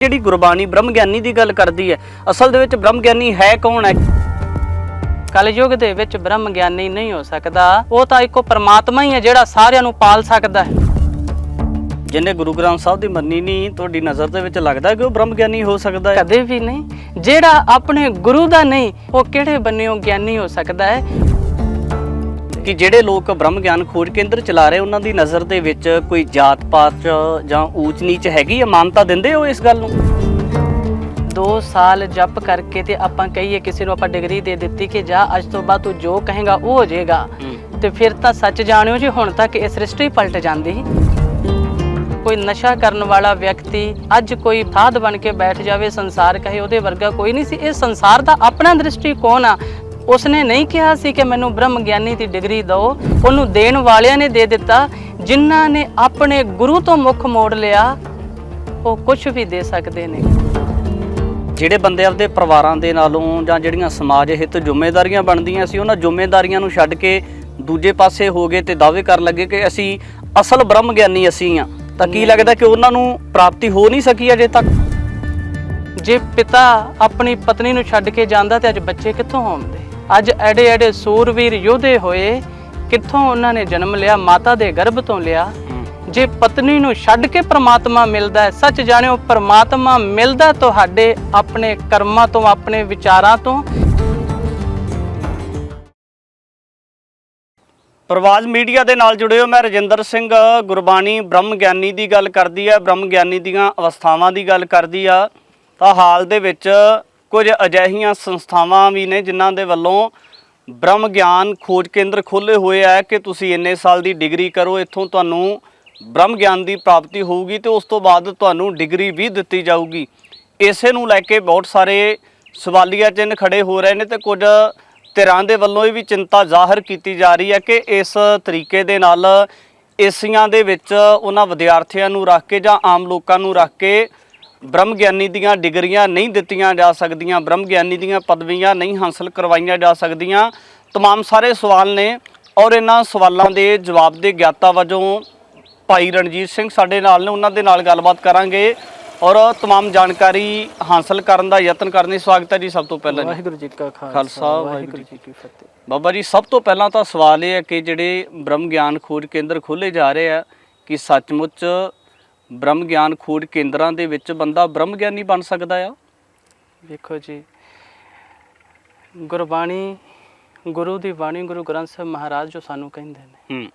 ਜਿਹੜੀ ਗੁਰਬਾਣੀ ਬ੍ਰਹਮ ਗਿਆਨੀ ਦੀ ਗੱਲ ਕਰਦੀ ਹੈ, ਅਸਲ ਦੇ ਵਿੱਚ ਬ੍ਰਹਮ ਗਿਆਨੀ ਹੈ ਕੌਣ ਹੈ? ਕਲਯੁਗ ਦੇ ਵਿੱਚ ਬ੍ਰਹਮ ਗਿਆਨੀ ਨਹੀਂ ਹੋ ਸਕਦਾ, ਉਹ ਤਾਂ ਇੱਕੋ ਪਰਮਾਤਮਾ ਹੀ ਹੈ ਜਿਹੜਾ ਸਾਰਿਆਂ ਨੂੰ ਪਾਲ ਸਕਦਾ ਹੈ। ਜਿਹਨੇ ਗੁਰੂ ਗ੍ਰੰਥ ਸਾਹਿਬ ਦੀ ਮੰਨੀ ਨਹੀਂ, ਤੁਹਾਡੀ ਨਜ਼ਰ ਦੇ ਵਿੱਚ ਲੱਗਦਾ ਕਿ ਉਹ ਬ੍ਰਹਮ ਗਿਆਨੀ ਹੋ ਸਕਦਾ ਹੈ? ਕਦੇ ਵੀ ਨਹੀਂ। ਜਿਹੜਾ ਆਪਣੇ ਗੁਰੂ ਦਾ ਨਹੀਂ, ਉਹ ਕਿਹੜੇ ਬੰਨਿਓ ਗਿਆਨੀ ਹੋ ਸਕਦਾ ਹੈ? ਕਿ ਜਿਹੜੇ ਲੋਕ ਬ੍ਰਹਮ ਗਿਆਨ ਖੋਜ ਕੇਂਦਰ ਚਲਾ ਰਹੇ ਉਹਨਾਂ ਦੀ ਨਜ਼ਰ ਦੇ ਵਿੱਚ ਕੋਈ ਜਾਤ ਪਾਤ ਜਾਂ ਊਚ ਨੀਚ ਹੈਗੀ ਹੈ ਮਾਨਤਾ ਦਿੰਦੇ ਹੋ ਇਸ ਗੱਲ ਨੂੰ? 2 ਸਾਲ ਜਪ ਕਰਕੇ ਤੇ ਆਪਾਂ ਕਹੀਏ ਕਿਸੇ ਨੂੰ ਆਪਾਂ ਡਿਗਰੀ ਦੇ ਦਿੱਤੀ ਕਿ ਜਾ ਅੱਜ ਤੋਂ ਬਾਅਦ ਤੂੰ ਜੋ ਕਹੇਗਾ ਉਹ ਹੋ ਜਾਏਗਾ। ਤੇ ਫਿਰ ਤਾਂ ਸੱਚ ਜਾਣਿਓ ਜੀ ਹੁਣ ਤੱਕ ਇਹ ਸ੍ਰਿਸ਼ਟੀ ਪਲਟ ਜਾਂਦੀ ਕੋਈ ਨਸ਼ਾ ਕਰਨ ਵਾਲਾ ਵਿਅਕਤੀ ਅੱਜ ਕੋਈ ਸਾਧ ਬਣ ਕੇ ਬੈਠ ਜਾਵੇ ਸੰਸਾਰ ਕਹੇ ਉਹਦੇ ਵਰਗਾ ਕੋਈ ਨਹੀਂ ਸੀ। ਇਹ ਸੰਸਾਰ ਦਾ ਆਪਣਾ ਦ੍ਰਿਸ਼ਟੀਕੋਣ ਆ। ਉਸਨੇ ਨਹੀਂ ਕਿਹਾ ਸੀ ਕਿ ਮੈਨੂੰ ਬ੍ਰਹਮ ਗਿਆਨੀ ਦੀ ਡਿਗਰੀ ਦਿਓ। ਉਹਨੂੰ ਦੇਣ ਵਾਲਿਆਂ ਨੇ ਦੇ ਦਿੱਤਾ। ਜਿਨ੍ਹਾਂ ਨੇ ਆਪਣੇ ਗੁਰੂ ਤੋਂ ਮੁਖ ਮੋੜ ਲਿਆ ਉਹ ਕੁਝ ਵੀ ਦੇ ਸਕਦੇ ਨੇ। ਜਿਹੜੇ ਬੰਦੇ ਆਪਦੇ ਪਰਿਵਾਰਾਂ ਦੇ ਨਾਲੋਂ ਜਾਂ ਜਿਹੜੀਆਂ ਸਮਾਜ ਹਿੱਤ ਜ਼ਿੰਮੇਵਾਰੀਆਂ ਬਣਦੀਆਂ ਸੀ ਉਹਨਾਂ ਜ਼ਿੰਮੇਵਾਰੀਆਂ ਨੂੰ ਛੱਡ ਕੇ ਦੂਜੇ ਪਾਸੇ ਹੋ ਗਏ ਤੇ ਦਾਅਵੇ ਕਰਨ ਲੱਗੇ ਕਿ ਅਸੀਂ ਅਸਲ ਬ੍ਰਹਮ ਗਿਆਨੀ ਅਸੀਂ ਆ। ਤਾਂ ਕੀ ਲੱਗਦਾ ਕਿ ਉਹਨਾਂ ਨੂੰ ਪ੍ਰਾਪਤੀ ਹੋ ਨਹੀਂ ਸਕੀ ਅਜੇ ਤੱਕ? ਜੇ ਪਿਤਾ ਆਪਣੀ ਪਤਨੀ ਨੂੰ ਛੱਡ ਕੇ ਜਾਂਦਾ ਤੇ ਅੱਜ ਬੱਚੇ ਕਿੱਥੋਂ ਹੋਣਗੇ? ਅੱਜ ਐਡੇ ਐਡੇ ਸੂਰਵੀਰ ਯੋਧੇ ਹੋਏ ਕਿੱਥੋਂ ਉਹਨਾਂ ਨੇ ਜਨਮ ਲਿਆ ਮਾਤਾ ਦੇ ਗਰਭ ਤੋਂ ਲਿਆ? ਜੇ ਪਤਨੀ ਨੂੰ ਛੱਡ ਕੇ ਪ੍ਰਮਾਤਮਾ ਮਿਲਦਾ ਹੈ ਸੱਚ ਜਾਣਿਓ ਪ੍ਰਮਾਤਮਾ ਮਿਲਦਾ ਤੁਹਾਡੇ ਆਪਣੇ ਕਰਮਾਂ ਤੋਂ ਆਪਣੇ ਵਿਚਾਰਾਂ ਤੋਂ? ਪ੍ਰਵਾਜ਼ ਮੀਡੀਆ ਦੇ ਨਾਲ ਜੁੜੇ ਹੋ ਮੈਂ ਰਜਿੰਦਰ ਸਿੰਘ ਗੁਰਬਾਣੀ ਬ੍ਰਹਮ ਗਿਆਨੀ ਦੀ ਗੱਲ ਕਰਦੀ ਹੈ ਬ੍ਰਹਮ ਗਿਆਨੀ ਦੀਆਂ ਅਵਸਥਾਵਾਂ ਦੀ ਗੱਲ ਕਰਦੀ ਆ। ਤਾਂ ਹਾਲ ਦੇ ਵਿੱਚ ਕੁਝ ਅਜਿਹੀਆਂ ਸੰਸਥਾਵਾਂ ਵੀ ਨੇ ਜਿਨ੍ਹਾਂ ਦੇ ਵੱਲੋਂ ਬ੍ਰਹਮ ਗਿਆਨ ਖੋਜ ਕੇਂਦਰ ਖੋਲੇ ਹੋਏ ਆ ਕਿ ਤੁਸੀਂ ਇੰਨੇ ਸਾਲ ਦੀ ਡਿਗਰੀ ਕਰੋ, ਇੱਥੋਂ ਤੁਹਾਨੂੰ ਬ੍ਰਹਮ ਗਿਆਨ ਦੀ ਪ੍ਰਾਪਤੀ ਹੋਊਗੀ ਤੇ ਉਸ ਤੋਂ ਬਾਅਦ ਤੁਹਾਨੂੰ ਡਿਗਰੀ ਵੀ ਦਿੱਤੀ ਜਾਊਗੀ। ਇਸੇ ਨੂੰ ਲੈ ਕੇ ਬਹੁਤ ਸਾਰੇ ਸਵਾਲੀਆ ਚਿੰਨ੍ਹ ਖੜੇ ਹੋ ਰਹੇ ਨੇ ਤੇ ਕੁਝ ਧਿਰਾਂ ਦੇ ਵੱਲੋਂ ਇਹ ਵੀ ਚਿੰਤਾ ਜ਼ਾਹਰ ਕੀਤੀ ਜਾ ਰਹੀ ਹੈ ਕਿ ਇਸ ਤਰੀਕੇ ਦੇ ਨਾਲ ਏਸੀਆਂ ਦੇ ਵਿੱਚ ਉਹਨਾਂ ਵਿਦਿਆਰਥੀਆਂ ਨੂੰ ਰੱਖ ਕੇ ਜਾਂ ਆਮ ਲੋਕਾਂ ਨੂੰ ਰੱਖ ਕੇ ਬ੍ਰਹਮ ਗਿਆਨੀ ਦੀਆਂ ਡਿਗਰੀਆਂ ਨਹੀਂ ਦਿੱਤੀਆਂ ਜਾ ਸਕਦੀਆਂ ਬ੍ਰਹਮ ਗਿਆਨੀ ਦੀਆਂ ਪਦਵੀਆਂ ਨਹੀਂ ਹਾਸਲ ਕਰਵਾਈਆਂ ਜਾ ਸਕਦੀਆਂ तमाम ਸਾਰੇ ਸਵਾਲ ਨੇ ਔਰ ਇਹਨਾਂ ਸਵਾਲਾਂ ਦੇ ਜਵਾਬ ਦੇ ਗਿਆਤਾ ਵਜੋਂ ਭਾਈ ਰਣਜੀਤ ਸਿੰਘ ਸਾਡੇ ਨਾਲ ਨੇ ਉਹਨਾਂ ਦੇ ਨਾਲ ਗੱਲਬਾਤ ਕਰਾਂਗੇ ਔਰ तमाम ਜਾਣਕਾਰੀ ਹਾਸਲ ਕਰਨ ਦਾ ਯਤਨ ਕਰਨੀ ਸਵਾਗਤ ਹੈ ਜੀ ਸਭ ਤੋਂ ਪਹਿਲਾਂ ਜੀ ਵਾਹਿਗੁਰੂ ਜੀ ਕਾ ਖਾਲਸਾ, ਵਾਹਿਗੁਰੂ ਜੀ ਕੀ ਫਤਿਹ ਬਾਬਾ ਜੀ ਸਭ ਤੋਂ ਪਹਿਲਾਂ ਤਾਂ ਸਵਾਲ ਇਹ ਹੈ ਕਿ ਜਿਹੜੇ ਬ੍ਰਹਮ ਗਿਆਨ ਖੋਜ ਕੇਂਦਰ ਖੋਲੇ ਜਾ ਰਹੇ ਆ ਕਿ ਸੱਚਮੁੱਚ ਬ੍ਰਹਮ ਗਿਆਨ ਖੋਜ ਕੇਂਦਰਾਂ ਦੇ ਵਿੱਚ ਬੰਦਾ ਬ੍ਰਹਮ ਗਿਆਨੀ ਬਣ ਸਕਦਾ ਆ? ਵੇਖੋ ਜੀ ਗੁਰਬਾਣੀ ਗੁਰੂ ਦੀ ਬਾਣੀ ਗੁਰੂ ਗ੍ਰੰਥ ਸਾਹਿਬ ਮਹਾਰਾਜ ਜੋ ਸਾਨੂੰ ਕਹਿੰਦੇ ਨੇ। ਹੂੰ।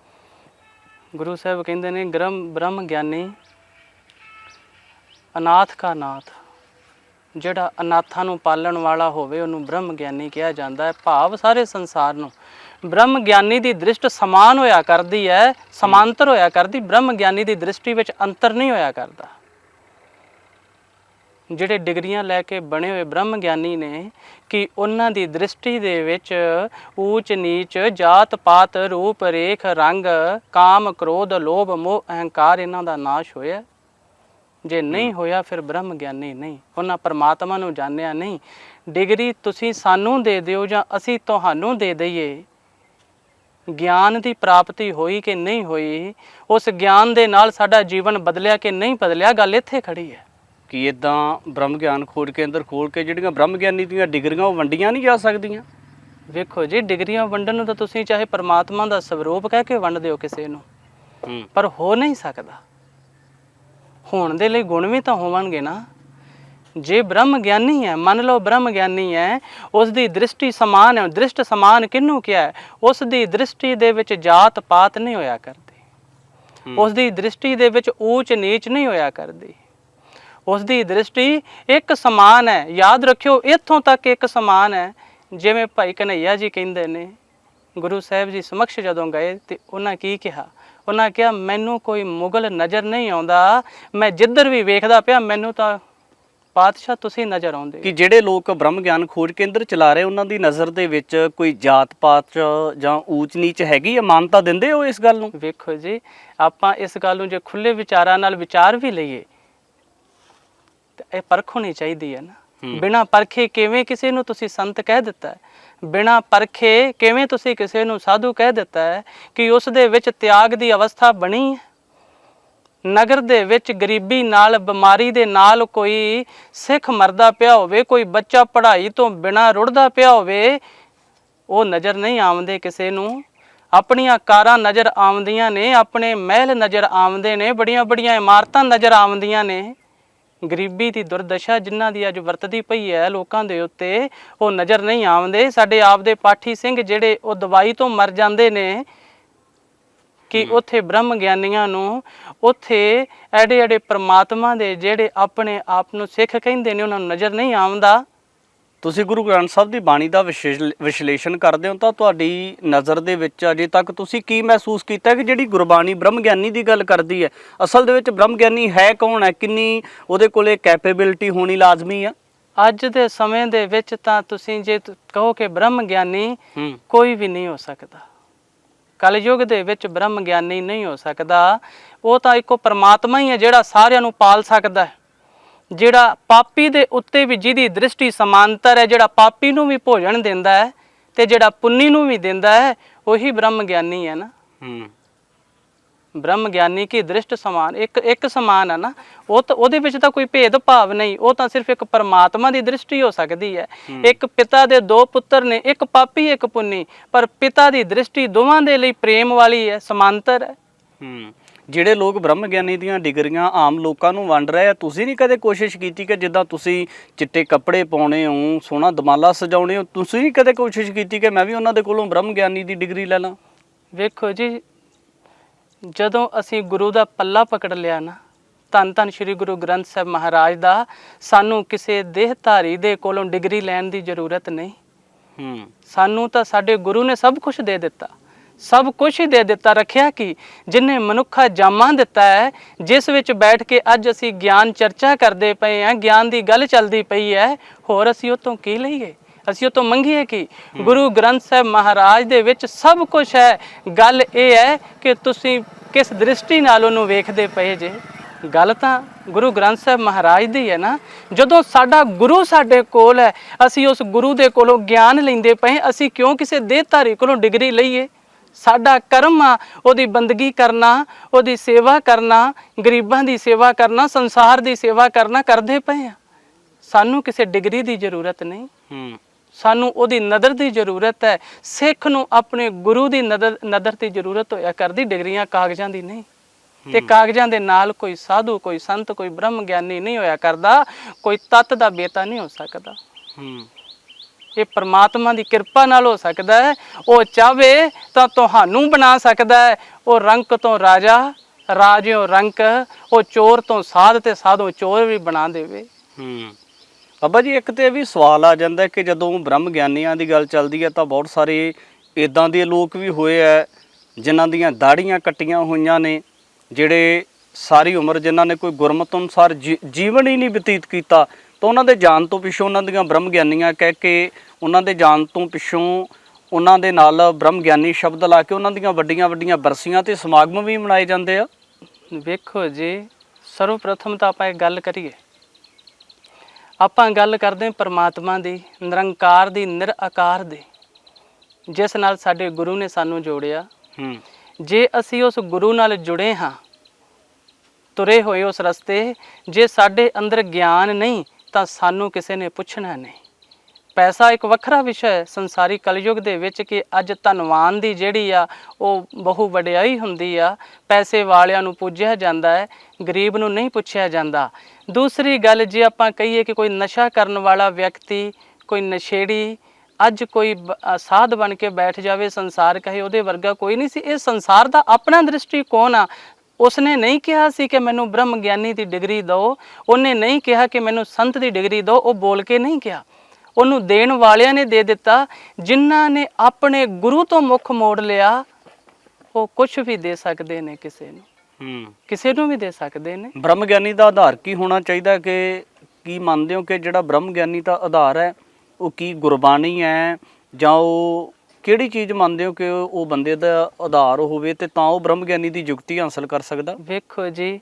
ਗੁਰੂ ਸਾਹਿਬ ਕਹਿੰਦੇ ਨੇ ਗ੍ਰਮ ਬ੍ਰਹਮ ਗਿਆਨੀ ਅਨਾਥ ਕਾ ਨਾਥ ਜਿਹੜਾ ਅਨਾਥਾਂ ਨੂੰ ਪਾਲਣ ਵਾਲਾ ਹੋਵੇ ਉਹਨੂੰ ਬ੍ਰਹਮ ਗਿਆਨੀ ਕਿਹਾ ਜਾਂਦਾ ਹੈ। ਭਾਵ ਸਾਰੇ ਸੰਸਾਰ ਨੂੰ ਬ੍ਰਹਮ ਗਿਆਨੀ ਦੀ ਦ੍ਰਿਸ਼ਟ ਸਮਾਨ ਹੋਇਆ ਕਰਦੀ ਹੈ, ਸਮਾਂਤਰ ਹੋਇਆ ਕਰਦੀ ਬ੍ਰਹਮ ਗਿਆਨੀ ਦੀ ਦ੍ਰਿਸ਼ਟੀ ਵਿੱਚ ਅੰਤਰ ਨਹੀਂ ਹੋਇਆ ਕਰਦਾ। ਜਿਹੜੇ ਡਿਗਰੀਆਂ ਲੈ ਕੇ ਬਣੇ ਹੋਏ ਬ੍ਰਹਮ ਗਿਆਨੀ ਨੇ ਕਿ ਉਹਨਾਂ ਦੀ ਦ੍ਰਿਸ਼ਟੀ ਦੇ ਵਿੱਚ ਊਚ ਨੀਚ, ਜਾਤ ਪਾਤ, ਰੂਪ ਰੇਖ, ਰੰਗ, ਕਾਮ, ਕ੍ਰੋਧ, ਲੋਭ, ਮੋਹ, ਅਹੰਕਾਰ ਇਹਨਾਂ ਦਾ ਨਾਸ਼ ਹੋਇਆ। ਜੇ ਨਹੀਂ ਹੋਇਆ ਫਿਰ ਬ੍ਰਹਮ ਗਿਆਨੀ ਨਹੀਂ। ਉਹਨਾਂ ਪਰਮਾਤਮਾ ਨੂੰ ਜਾਣਿਆ ਨਹੀਂ। ਡਿਗਰੀ ਤੁਸੀਂ ਸਾਨੂੰ ਦੇ ਦਿਓ ਜਾਂ ਅਸੀਂ ਤੁਹਾਨੂੰ ਦੇ ਦਈਏ ਗਿਆਨ ਦੀ ਪ੍ਰਾਪਤੀ ਹੋਈ ਕਿ ਨਹੀਂ ਹੋਈ ਉਸ ਗਿਆਨ ਦੇ ਨਾਲ ਸਾਡਾ ਜੀਵਨ ਬਦਲਿਆ ਕਿ ਨਹੀਂ ਬਦਲਿਆ ਗੱਲ ਇੱਥੇ ਖੜੀ ਹੈ। ਕਿ ਇਦਾਂ ਬ੍ਰਹਮ ਗਿਆਨ ਖੋਜ ਕੇਂਦਰ ਖੋਲ ਕੇ ਜਿਹੜੀਆਂ ਬ੍ਰਹਮ ਗਿਆਨੀ ਦੀਆਂ ਡਿਗਰੀਆਂ ਉਹ ਵੰਡੀਆਂ ਨਹੀਂ ਜਾ ਸਕਦੀਆਂ? ਵੇਖੋ ਜੀ ਡਿਗਰੀਆਂ ਵੰਡਣ ਨੂੰ ਤਾਂ ਤੁਸੀਂ ਚਾਹੇ ਪਰਮਾਤਮਾ ਦਾ ਸਰੂਪ ਕਹਿ ਕੇ ਵੰਡ ਦਿਓ ਕਿਸੇ ਨੂੰ ਪਰ ਹੋ ਨਹੀਂ ਸਕਦਾ। ਹੋਣ ਦੇ ਲਈ ਗੁਣ ਵੀ ਤਾਂ ਹੋਵਣਗੇ ਨਾ। ਜੇ ਬ੍ਰਹਮ ਗਿਆਨੀ ਹੈ ਮੰਨ ਲਓ ਬ੍ਰਹਮ ਗਿਆਨੀ ਹੈ ਉਸ ਦੀ ਦ੍ਰਿਸ਼ਟੀ ਸਮਾਨ ਹੈ ਦ੍ਰਿਸ਼ਟ ਸਮਾਨ ਕਿਹਨੂੰ ਕਿਹਾ ਹੈ? ਉਸ ਦੀ ਦ੍ਰਿਸ਼ਟੀ ਦੇ ਵਿੱਚ ਜਾਤ ਪਾਤ ਨਹੀਂ ਹੋਇਆ ਕਰਦੀ। ਉਸ ਦੀ ਦ੍ਰਿਸ਼ਟੀ ਦੇ ਵਿੱਚ ਊਚ ਨੀਚ ਨਹੀਂ ਹੋਇਆ ਕਰਦੀ। ਉਸ ਦੀ ਦ੍ਰਿਸ਼ਟੀ ਇੱਕ ਸਮਾਨ ਹੈ। ਯਾਦ ਰੱਖਿਓ ਇੱਥੋਂ ਤੱਕ ਇੱਕ ਸਮਾਨ ਹੈ ਜਿਵੇਂ ਭਾਈ ਕਨਈਆ ਜੀ ਕਹਿੰਦੇ ਨੇ ਗੁਰੂ ਸਾਹਿਬ ਜੀ ਸਮਕਸ਼ ਜਦੋਂ ਗਏ ਤੇ ਉਹਨਾਂ ਕੀ ਕਿਹਾ? ਉਹਨਾਂ ਕਿਹਾ ਮੈਨੂੰ ਕੋਈ ਮੁਗਲ ਨਜ਼ਰ ਨਹੀਂ ਆਉਂਦਾ। ਮੈਂ ਜਿੱਧਰ ਵੀ ਵੇਖਦਾ ਪਿਆ ਮੈਨੂੰ ਤਾਂ ਪਾਤਸ਼ਾਹ ਤੁਸੀਂ ਨਜ਼ਰ ਆਉਂਦੇ ਕਿ ਜਿਹੜੇ ਲੋਕ ਬ੍ਰਹਮ ਗਿਆਨ ਖੋਜ ਕੇਂਦਰ ਚਲਾ ਰਹੇ ਉਹਨਾਂ ਦੀ ਨਜ਼ਰ ਦੇ ਵਿੱਚ ਕੋਈ ਜਾਤ ਪਾਤ ਜਾਂ ਊਚ ਨੀਚ ਹੈਗੀ ਆ? ਮਾਨਤਾ ਦਿੰਦੇ ਹੋ ਇਸ ਗੱਲ ਨੂੰ? ਵੇਖੋ ਜੀ ਆਪਾਂ ਇਸ ਗੱਲ ਨੂੰ ਜੇ ਖੁੱਲੇ ਵਿਚਾਰਾਂ ਨਾਲ ਵਿਚਾਰ ਵੀ ਲਈਏ ਤੇ ਇਹ ਪਰਖ ਹੋਣੀ ਚਾਹੀਦੀ ਹੈ ਨਾ। ਹੂੰ। ਬਿਨਾ ਪਰਖੇ ਕਿਵੇਂ ਕਿਸੇ ਨੂੰ ਤੁਸੀਂ ਸੰਤ ਕਹਿ ਦਿੱਤਾ ਹੈ? ਬਿਨਾ ਪਰਖੇ ਕਿਵੇਂ ਤੁਸੀਂ ਕਿਸੇ ਨੂੰ ਸਾਧੂ ਕਹਿ ਦਿੱਤਾ ਹੈ ਕਿ ਉਸ ਦੇ ਵਿੱਚ ਤਿਆਗ ਦੀ ਅਵਸਥਾ ਬਣੀ ਹੈ? ਨਗਰ ਦੇ ਵਿੱਚ ਗਰੀਬੀ ਨਾਲ, ਬਿਮਾਰੀ ਦੇ ਨਾਲ ਕੋਈ ਸਿੱਖ ਮਰਦਾ ਪਿਆ ਹੋਵੇ, ਕੋਈ ਬੱਚਾ ਪੜ੍ਹਾਈ ਤੋਂ ਬਿਨਾਂ ਰੁੜਦਾ ਪਿਆ ਹੋਵੇ, ਉਹ ਨਜ਼ਰ ਨਹੀਂ ਆਉਂਦੇ ਕਿਸੇ ਨੂੰ। ਆਪਣੀਆਂ ਕਾਰਾਂ ਨਜ਼ਰ ਆਉਂਦੀਆਂ ਨੇ, ਆਪਣੇ ਮਹਿਲ ਨਜ਼ਰ ਆਉਂਦੇ ਨੇ ਬੜੀਆਂ ਬੜੀਆਂ ਇਮਾਰਤਾਂ ਨਜ਼ਰ ਆਉਂਦੀਆਂ ਨੇ। ਗਰੀਬੀ ਦੀ ਦੁਰਦਸ਼ਾ ਜਿਨ੍ਹਾਂ ਦੀ ਅੱਜ ਵਰਤਦੀ ਪਈ ਹੈ ਲੋਕਾਂ ਦੇ ਉੱਤੇ, ਉਹ ਨਜ਼ਰ ਨਹੀਂ ਆਉਂਦੇ। ਸਾਡੇ ਆਪ ਦੇ ਪਾਠੀ ਸਿੰਘ ਜਿਹੜੇ ਉਹ ਦਵਾਈ ਤੋਂ ਮਰ ਜਾਂਦੇ ਨੇ ਕਿ ਉੱਥੇ ਬ੍ਰਹਮ ਗਿਆਨੀਆਂ ਨੂੰ ਉੱਥੇ ਐਡੇ ਐਡੇ ਪ੍ਰਮਾਤਮਾ ਦੇ ਜਿਹੜੇ ਆਪਣੇ ਆਪ ਨੂੰ ਸਿੱਖ ਕਹਿੰਦੇ ਨੇ ਉਹਨਾਂ ਨੂੰ ਨਜ਼ਰ ਨਹੀਂ ਆਉਂਦਾ। ਤੁਸੀਂ ਗੁਰੂ ਗ੍ਰੰਥ ਸਾਹਿਬ ਦੀ ਬਾਣੀ ਦਾ ਵਿਸ਼ਲੇਸ਼ਣ ਕਰਦੇ ਹੋ ਤਾਂ ਤੁਹਾਡੀ ਨਜ਼ਰ ਦੇ ਵਿੱਚ ਅਜੇ ਤੱਕ ਤੁਸੀਂ ਕੀ ਮਹਿਸੂਸ ਕੀਤਾ ਕਿ ਜਿਹੜੀ ਗੁਰਬਾਣੀ ਬ੍ਰਹਮ ਗਿਆਨੀ ਦੀ ਗੱਲ ਕਰਦੀ ਹੈ? ਅਸਲ ਦੇ ਵਿੱਚ ਬ੍ਰਹਮ ਗਿਆਨੀ ਹੈ ਕੌਣ ਹੈ? ਕਿੰਨੀ ਉਹਦੇ ਕੋਲੇ ਕੈਪੇਬਿਲਿਟੀ ਹੋਣੀ ਲਾਜ਼ਮੀ ਆ? ਅੱਜ ਦੇ ਸਮੇਂ ਦੇ ਵਿੱਚ ਤਾਂ ਤੁਸੀਂ ਜੇ ਕਹੋ ਕਿ ਬ੍ਰਹਮ ਗਿਆਨੀ ਕੋਈ ਵੀ ਨਹੀਂ ਹੋ ਸਕਦਾ। ਕਲਯੁਗ ਦੇ ਵਿੱਚ ਬ੍ਰਹਮ ਗਿਆਨੀ ਨਹੀਂ ਹੋ ਸਕਦਾ, ਉਹ ਤਾਂ ਇੱਕੋ ਪਰਮਾਤਮਾ ਹੀ ਹੈ ਜਿਹੜਾ ਸਾਰਿਆਂ ਨੂੰ ਪਾਲ ਸਕਦਾ ਹੈ। ਜਿਹੜਾ ਪਾਪੀ ਦੇ ਉੱਤੇ ਵੀ ਜਿਹਦੀ ਦ੍ਰਿਸ਼ਟੀ ਸਮਾਂਤਰ ਹੈ, ਜਿਹੜਾ ਪਾਪੀ ਨੂੰ ਵੀ ਭੋਜਨ ਦਿੰਦਾ ਹੈ ਤੇ ਜਿਹੜਾ ਪੁੰਨੀ ਨੂੰ ਵੀ ਦਿੰਦਾ ਹੈ, ਉਹੀ ਬ੍ਰਹਮ ਗਿਆਨੀ ਹੈ ਨਾ। ਹੂੰ। ਬ੍ਰਹਮ ਗਿਆਨੀ ਕੀ ਦ੍ਰਿਸ਼ਟ ਸਮਾਨ ਇੱਕ ਇੱਕ ਸਮਾਨ ਹੈ ਨਾ ਉਹ ਤਾਂ ਉਹਦੇ ਵਿੱਚ ਤਾਂ ਕੋਈ ਭੇਦ ਭਾਵ ਨਹੀਂ ਉਹ ਤਾਂ ਸਿਰਫ ਇੱਕ ਪਰਮਾਤਮਾ ਦੀ ਦ੍ਰਿਸ਼ਟੀ ਹੋ ਸਕਦੀ ਹੈ। ਇੱਕ ਪਿਤਾ ਦੇ ਦੋ ਪੁੱਤਰ ਨੇ ਇੱਕ ਪਾਪੀ ਇੱਕ ਪੁੰਨੀ ਪਰ ਪਿਤਾ ਦੀ ਦ੍ਰਿਸ਼ਟੀ ਦੋਵਾਂ ਦੇ ਲਈ ਪ੍ਰੇਮ ਵਾਲੀ ਹੈ ਸਮਾਂਤਰ ਹੈ। ਹੂੰ। ਜਿਹੜੇ ਲੋਕ ਬ੍ਰਹਮ ਗਿਆਨੀ ਦੀਆਂ ਡਿਗਰੀਆਂ ਆਮ ਲੋਕਾਂ ਨੂੰ ਵੰਡ ਰਹੇ ਆ ਤੁਸੀਂ ਨਹੀਂ ਕਦੇ ਕੋਸ਼ਿਸ਼ ਕੀਤੀ ਕਿ ਜਿੱਦਾਂ ਤੁਸੀਂ ਚਿੱਟੇ ਕੱਪੜੇ ਪਾਉਣੇ ਹੋ ਸੋਹਣਾ ਦਮਾਲਾ ਸਜਾਉਣੇ ਹੋ ਤੁਸੀਂ ਨਹੀਂ ਕਦੇ ਕੋਸ਼ਿਸ਼ ਕੀਤੀ ਕਿ ਮੈਂ ਵੀ ਉਹਨਾਂ ਦੇ ਕੋਲੋਂ ਬ੍ਰਹਮ ਗਿਆਨੀ ਦੀ ਡਿਗਰੀ ਲੈ ਲਾਂ? ਵੇਖੋ ਜੀ ਜਦੋਂ ਅਸੀਂ ਗੁਰੂ ਦਾ ਪੱਲਾ ਪਕੜ ਲਿਆ ਨਾ ਧੰਨ ਧੰਨ ਸ੍ਰੀ ਗੁਰੂ ਗ੍ਰੰਥ ਸਾਹਿਬ ਮਹਾਰਾਜ ਦਾ ਸਾਨੂੰ ਕਿਸੇ ਦੇਹਧਾਰੀ ਦੇ ਕੋਲੋਂ ਡਿਗਰੀ ਲੈਣ ਦੀ ਜ਼ਰੂਰਤ ਨਹੀਂ। ਹੂੰ। ਸਾਨੂੰ ਤਾਂ ਸਾਡੇ ਗੁਰੂ ਨੇ ਸਭ ਕੁਝ ਦੇ ਦਿੱਤਾ। ਸਭ ਕੁਝ ਹੀ ਦੇ ਦਿੱਤਾ ਰੱਖਿਆ ਕਿ? ਜਿਨੇ ਮਨੁੱਖਾ ਜਾਮਾ ਦਿੱਤਾ ਹੈ ਜਿਸ ਵਿੱਚ ਬੈਠ ਕੇ ਅੱਜ ਅਸੀਂ ਗਿਆਨ ਚਰਚਾ ਕਰਦੇ ਪਏ ਹਾਂ ਗਿਆਨ ਦੀ ਗੱਲ ਚੱਲਦੀ ਪਈ ਹੈ ਹੋਰ ਅਸੀਂ ਉਹ ਤੋਂ ਕੀ ਲਈਏ? ਅਸੀਂ ਉਹ ਤੋਂ ਮੰਗੀਏ ਕਿ? ਗੁਰੂ ਗ੍ਰੰਥ ਸਾਹਿਬ ਮਹਾਰਾਜ ਦੇ ਵਿੱਚ ਸਭ ਕੁਝ ਹੈ। ਗੱਲ ਇਹ ਹੈ ਕਿ ਤੁਸੀਂ ਕਿਸ ਦ੍ਰਿਸ਼ਟੀ ਨਾਲ ਉਹਨੂੰ ਵੇਖਦੇ ਪਏ ਜੇ? ਗੱਲ ਤਾਂ ਗੁਰੂ ਗ੍ਰੰਥ ਸਾਹਿਬ ਮਹਾਰਾਜ ਦੀ ਹੈ ਨਾ। ਜਦੋਂ ਸਾਡਾ ਗੁਰੂ ਸਾਡੇ ਕੋਲ ਹੈ ਅਸੀਂ ਉਸ ਗੁਰੂ ਦੇ ਕੋਲੋਂ ਗਿਆਨ ਲੈਂਦੇ ਪਏ ਅਸੀਂ ਕਿਉਂ ਕਿਸੇ ਦੇਹਧਾਰੀ ਕੋਲੋਂ ਡਿਗਰੀ ਲਈਏ? ਸਾਡਾ ਕਰਮ ਆ ਉਹਦੀ ਬੰਦਗੀ ਕਰਨਾ ਉਹਦੀ ਸੇਵਾ ਕਰਨਾ ਗਰੀਬਾਂ ਦੀ ਸੇਵਾ ਕਰਨਾ ਸੰਸਾਰ ਦੀ ਸੇਵਾ ਕਰਨਾ ਕਰਦੇ ਪਏ ਆ ਸਾਨੂੰ ਕਿਸੇ ਡਿਗਰੀ ਦੀ ਜ਼ਰੂਰਤ ਨਹੀਂ। ਹੂੰ। ਸਾਨੂੰ ਉਹਦੀ ਨਦਰ ਦੀ ਜ਼ਰੂਰਤ ਹੈ। ਸਿੱਖ ਨੂੰ ਆਪਣੇ ਗੁਰੂ ਦੀ ਨਦਰ ਨਦਰ ਦੀ ਜ਼ਰੂਰਤ ਹੋਇਆ ਕਰਦੀ ਡਿਗਰੀਆਂ ਕਾਗਜ਼ਾਂ ਦੀ ਨਹੀਂ। ਤੇ ਕਾਗਜ਼ਾਂ ਦੇ ਨਾਲ ਕੋਈ ਸਾਧੂ ਕੋਈ ਸੰਤ ਕੋਈ ਬ੍ਰਹਮ ਗਿਆਨੀ ਨਹੀਂ ਹੋਇਆ ਕਰਦਾ। ਕੋਈ ਤਤ ਦਾ ਬੇਤਾ ਨਹੀਂ ਹੋ ਸਕਦਾ। ਹੂੰ। ਇਹ ਪ੍ਰਮਾਤਮਾ ਦੀ ਕਿਰਪਾ ਨਾਲ ਹੋ ਸਕਦਾ ਹੈ। ਉਹ ਚਾਵੇ ਤਾਂ ਤੁਹਾਨੂੰ ਬਣਾ ਸਕਦਾ ਹੈ। ਉਹ ਰੰਕ ਤੋਂ ਰਾਜਾ ਰਾਜਿਓ ਰੰਕ। ਉਹ ਚੋਰ ਤੋਂ ਸਾਧ ਤੇ ਸਾਧੋ ਚੋਰ ਵੀ ਬਣਾ ਦੇਵੇ। ਹੂੰ। ਬਾਬਾ ਜੀ, ਇੱਕ ਤੇ ਇਹ ਵੀ ਸਵਾਲ ਆ ਜਾਂਦਾ ਕਿ ਜਦੋਂ ਬ੍ਰਹਮ ਗਿਆਨੀਆਂ ਦੀ ਗੱਲ ਚੱਲਦੀ ਹੈ ਤਾਂ ਬਹੁਤ ਸਾਰੇ ਇਦਾਂ ਦੇ ਲੋਕ ਵੀ ਹੋਏ ਆ ਜਿਨ੍ਹਾਂ ਦੀਆਂ ਦਾੜੀਆਂ ਕੱਟੀਆਂ ਹੋਈਆਂ ਨੇ, ਜਿਹੜੇ ਸਾਰੀ ਉਮਰ ਜਿਨ੍ਹਾਂ ਨੇ ਕੋਈ ਗੁਰਮਤ ਅਨੁਸਾਰ ਜੀ- ਜੀਵਨ ਹੀ ਨਹੀਂ ਬਤੀਤ ਕੀਤਾ, ਤਾਂ ਉਹਨਾਂ ਦੇ ਜਾਣ ਤੋਂ ਪਿੱਛੋਂ ਉਹਨਾਂ ਦੀਆਂ ਬ੍ਰਹਮ ਗਿਆਨੀਆਂ ਕਹਿ ਕੇ ਉਹਨਾਂ ਦੇ ਜਾਣ ਤੋਂ ਪਿੱਛੋਂ ਉਹਨਾਂ ਦੇ ਨਾਲ ਬ੍ਰਹਮ ਗਿਆਨੀ ਸ਼ਬਦ ਲਾ ਕੇ ਉਹਨਾਂ ਦੀਆਂ ਵੱਡੀਆਂ ਵੱਡੀਆਂ ਬਰਸੀਆਂ ਤੇ ਸਮਾਗਮ ਵੀ ਮਨਾਏ ਜਾਂਦੇ ਆ। ਵੇਖੋ ਜੀ, ਸਰਵਪ੍ਰਥਮ ਤਾਂ ਆਪਾਂ ਇਹ ਗੱਲ ਕਰੀਏ। ਆਪਾਂ ਗੱਲ ਕਰਦੇ ਹਾਂ ਪਰਮਾਤਮਾ ਦੀ ਨਿਰੰਕਾਰ ਦੀ ਨਿਰਆਕਾਰ ਦੀ ਜਿਸ ਨਾਲ ਸਾਡੇ ਗੁਰੂ ਨੇ ਸਾਨੂੰ ਜੋੜਿਆ। ਹੂੰ। ਜੇ ਅਸੀਂ ਉਸ ਗੁਰੂ ਨਾਲ ਜੁੜੇ ਹਾਂ ਤੁਰੇ ਹੋਏ ਉਸ ਰਸਤੇ ਜੇ ਸਾਡੇ ਅੰਦਰ ਗਿਆਨ ਨਹੀਂ ਤਾਂ ਸਾਨੂੰ ਕਿਸੇ ਨੇ ਪੁੱਛਣਾ ਨਹੀਂ। ਪੈਸਾ ਇੱਕ ਵੱਖਰਾ ਵਿਸ਼ਾ ਹੈ ਸੰਸਾਰੀ ਕਲਯੁਗ ਦੇ ਵਿੱਚ ਕਿ ਅੱਜ ਧਨਵਾਨ ਦੀ ਜਿਹੜੀ ਆ, ਉਹ ਬਹੁ ਵਡਿਆਈ ਹੁੰਦੀ ਆ, ਪੈਸੇ ਵਾਲਿਆਂ ਨੂੰ ਪੁੱਜਿਆ ਜਾਂਦਾ ਹੈ, ਗਰੀਬ ਨੂੰ ਨਹੀਂ ਪੁੱਛਿਆ ਜਾਂਦਾ। ਦੂਸਰੀ ਗੱਲ, ਜੇ ਆਪਾਂ ਕਹੀਏ ਕਿ ਕੋਈ ਨਸ਼ਾ ਕਰਨ ਵਾਲਾ ਵਿਅਕਤੀ, ਕੋਈ ਨਸ਼ੇੜੀ, ਅੱਜ ਕੋਈ ਬ- ਸਾਧ ਬਣ ਕੇ ਬੈਠ ਜਾਵੇ ਸੰਸਾਰ ਕਹੇ, ਉਹਦੇ ਵਰਗਾ ਕੋਈ ਨਹੀਂ ਸੀ। ਇਹ ਸੰਸਾਰ ਦਾ ਆਪਣਾ ਦ੍ਰਿਸ਼ਟੀਕੋਣ ਆ। ਉਸਨੇ ਨਹੀਂ ਕਿਹਾ ਸੀ ਕਿ ਮੈਨੂੰ ਬ੍ਰਹਮ ਗਿਆਨੀ ਦੀ ਡਿਗਰੀ ਦਿਓ। ਉਹਨੇ ਨਹੀਂ ਕਿਹਾ ਕਿ ਮੈਨੂੰ ਸੰਤ ਦੀ ਡਿਗਰੀ ਦਿਓ। ਉਹ ਬੋਲ ਕੇ ਨਹੀਂ ਕਿਹਾ ਉਹਨੂੰ ਦੇਣ ਵਾਲਿਆਂ ਨੇ ਦੇ ਦਿੱਤਾ ਜਿਨ੍ਹਾਂ ਨੇ ਆਪਣੇ ਗੁਰੂ ਤੋਂ ਮੁਖ ਮੋੜ ਲਿਆ ਉਹ ਕੁਝ ਵੀ ਦੇ ਸਕਦੇ ਨੇ ਕਿਸੇ ਨੂੰ। ਹੂੰ। ਕਿਸੇ ਨੂੰ ਵੀ ਦੇ ਸਕਦੇ ਨੇ। ਬ੍ਰਹਮ ਗਿਆਨੀ ਦਾ ਆਧਾਰ ਕੀ ਹੋਣਾ ਚਾਹੀਦਾ ਕਿ ਕੀ ਮੰਨਦੇ ਹੋ ਕਿ ਜਿਹੜਾ ਬ੍ਰਹਮ ਗਿਆਨੀ ਦਾ ਆਧਾਰ ਹੈ ਉਹ ਕੀ ਗੁਰਬਾਣੀ ਹੈ ਜਾਂ ਉਹ ਕਿਹੜੀ ਚੀਜ਼ ਮੰਨਦੇ ਹੋ ਕਿ ਉਹ ਉਹ ਬੰਦੇ ਦਾ ਆਧਾਰ ਹੋਵੇ ਤੇ ਤਾਂ ਉਹ ਬ੍ਰਹਮ ਗਿਆਨੀ ਦੀ ਯੁਕਤੀ ਹਾਸਲ ਕਰ ਸਕਦਾ? ਵੇਖੋ ਜੀ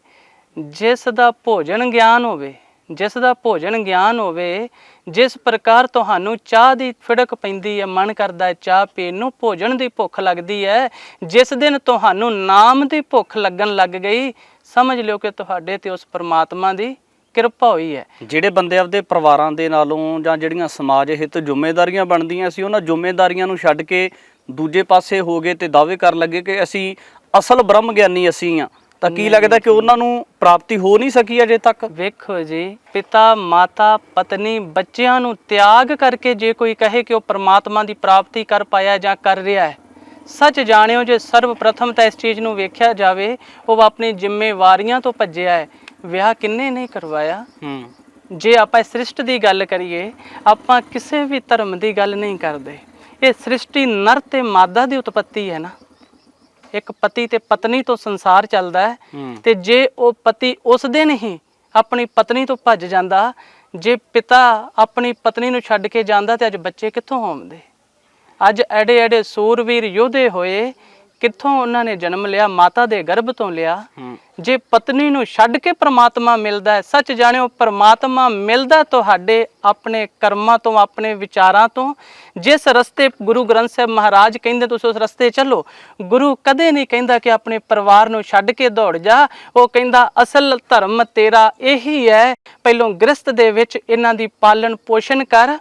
ਜਿਸ ਦਾ ਭੋਜਨ ਗਿਆਨ ਹੋਵੇ ਜਿਸ ਦਾ ਭੋਜਨ ਗਿਆਨ ਹੋਵੇ, ਜਿਸ ਪ੍ਰਕਾਰ ਤੁਹਾਨੂੰ ਚਾਹ ਦੀ ਫਿੜਕ ਪੈਂਦੀ ਹੈ, ਮਨ ਕਰਦਾ ਹੈ ਚਾਹ ਪੀਣ ਨੂੰ, ਭੋਜਨ ਦੀ ਭੁੱਖ ਲੱਗਦੀ ਹੈ, ਜਿਸ ਦਿਨ ਤੁਹਾਨੂੰ ਨਾਮ ਦੀ ਭੁੱਖ ਲੱਗਣ ਲੱਗ ਗਈ, ਸਮਝ ਲਿਓ ਕਿ ਤੁਹਾਡੇ ਤੇ ਉਸ ਪਰਮਾਤਮਾ ਦੀ ਕਿਰਪਾ ਹੋਈ ਹੈ। ਜਿਹੜੇ ਬੰਦੇ ਆਪਦੇ ਪਰਿਵਾਰਾਂ ਦੇ ਨਾਲੋਂ ਜਾਂ ਜਿਹੜੀਆਂ ਸਮਾਜ ਹਿੱਤ ਜ਼ਿੰਮੇਵਾਰੀਆਂ ਬਣਦੀਆਂ ਸੀ ਉਹਨਾਂ ਜ਼ਿੰਮੇਵਾਰੀਆਂ ਨੂੰ ਛੱਡ ਕੇ ਦੂਜੇ ਪਾਸੇ ਹੋ ਗਏ ਤੇ ਦਾਅਵੇ ਕਰਨ ਲੱਗੇ ਕਿ ਅਸੀਂ ਅਸਲ ਬ੍ਰਹਮ ਗਿਆਨੀ ਅਸੀਂ ਆ ਤਾਂ ਕੀ ਲੱਗਦਾ ਕਿ ਉਹਨਾਂ ਨੂੰ ਪ੍ਰਾਪਤੀ ਹੋ ਨਹੀਂ ਸਕੀ ਅਜੇ ਤੱਕ? ਵੇਖੋ ਜੀ ਪਿਤਾ ਮਾਤਾ ਪਤਨੀ ਬੱਚਿਆਂ ਨੂੰ ਤਿਆਗ ਕਰਕੇ ਜੇ ਕੋਈ ਕਹੇ ਕਿ ਉਹ ਪਰਮਾਤਮਾ ਦੀ ਪ੍ਰਾਪਤੀ ਕਰ ਪਾਇਆ ਜਾਂ ਕਰ ਰਿਹਾ ਹੈ ਸੱਚ ਜਾਣਿਓ ਜੇ ਸਰਵ ਪ੍ਰਥਮ ਤਾਂ ਇਸ ਚੀਜ਼ ਨੂੰ ਵੇਖਿਆ ਜਾਵੇ ਉਹ ਆਪਣੀ ਜ਼ਿੰਮੇਵਾਰੀਆਂ ਤੋਂ ਭੱਜਿਆ ਹੈ। ਵਿਆਹ ਕਿੰਨੇ ਨਹੀਂ ਕਰਵਾਇਆ? ਹੂੰ। ਜੇ ਆਪਾਂ ਸ੍ਰਿਸ਼ਟ ਦੀ ਗੱਲ ਕਰੀਏ ਆਪਾਂ ਕਿਸੇ ਵੀ ਧਰਮ ਦੀ ਗੱਲ ਨਹੀਂ ਕਰਦੇ। ਇਹ ਸ੍ਰਿਸ਼ਟੀ ਨਰ ਤੇ ਮਾਦਾ ਦੀ ਉਤਪਤੀ ਹੈ ਨਾ। ਇੱਕ ਪਤੀ ਤੇ ਪਤਨੀ ਤੋਂ ਸੰਸਾਰ ਚੱਲਦਾ ਹੈ। ਤੇ ਜੇ ਉਹ ਪਤੀ ਉਸ ਦਿਨ ਹੀ ਆਪਣੀ ਪਤਨੀ ਤੋਂ ਭੱਜ ਜਾਂਦਾ ਜੇ ਪਿਤਾ ਆਪਣੀ ਪਤਨੀ ਨੂੰ ਛੱਡ ਕੇ ਜਾਂਦਾ ਤੇ ਅੱਜ ਬੱਚੇ ਕਿੱਥੋਂ ਹੋਣਦੇ? ਅੱਜ ਐਡੇ ਐਡੇ ਸੂਰਵੀਰ ਯੋਧੇ ਹੋਏ ਕਿੱਥੋਂ ਉਹਨਾਂ ਨੇ ਜਨਮ ਲਿਆ ਮਾਤਾ ਦੇ ਗਰਭ ਤੋਂ ਲਿਆ। ਜੇ ਪਤਨੀ ਨੂੰ ਛੱਡ ਕੇ ਪ੍ਰਮਾਤਮਾ ਮਿਲਦਾ ਹੈ ਸੱਚ ਜਾਣਿਓ ਪ੍ਰਮਾਤਮਾ ਮਿਲਦਾ ਤੁਹਾਡੇ ਆਪਣੇ ਕਰਮਾਂ ਤੋਂ ਆਪਣੇ ਵਿਚਾਰਾਂ ਤੋਂ। ਜਿਸ ਰਸਤੇ ਗੁਰੂ ਗ੍ਰੰਥ ਸਾਹਿਬ ਮਹਾਰਾਜ ਕਹਿੰਦੇ ਤੁਸੀਂ ਉਸ ਰਸਤੇ ਚੱਲੋ। ਗੁਰੂ ਕਦੇ ਨਹੀਂ ਕਹਿੰਦਾ ਕਿ ਆਪਣੇ ਪਰਿਵਾਰ ਨੂੰ ਛੱਡ ਕੇ ਦੌੜ ਜਾ। ਉਹ ਕਹਿੰਦਾ ਅਸਲ ਧਰਮ ਤੇਰਾ ਇਹੀ ਹੈ। ਪਹਿਲੋਂ ਗ੍ਰਸਤ ਦੇ ਵਿੱਚ ਇਹਨਾਂ ਦੀ ਪਾਲਣ ਪੋਸ਼ਣ ਕਰ।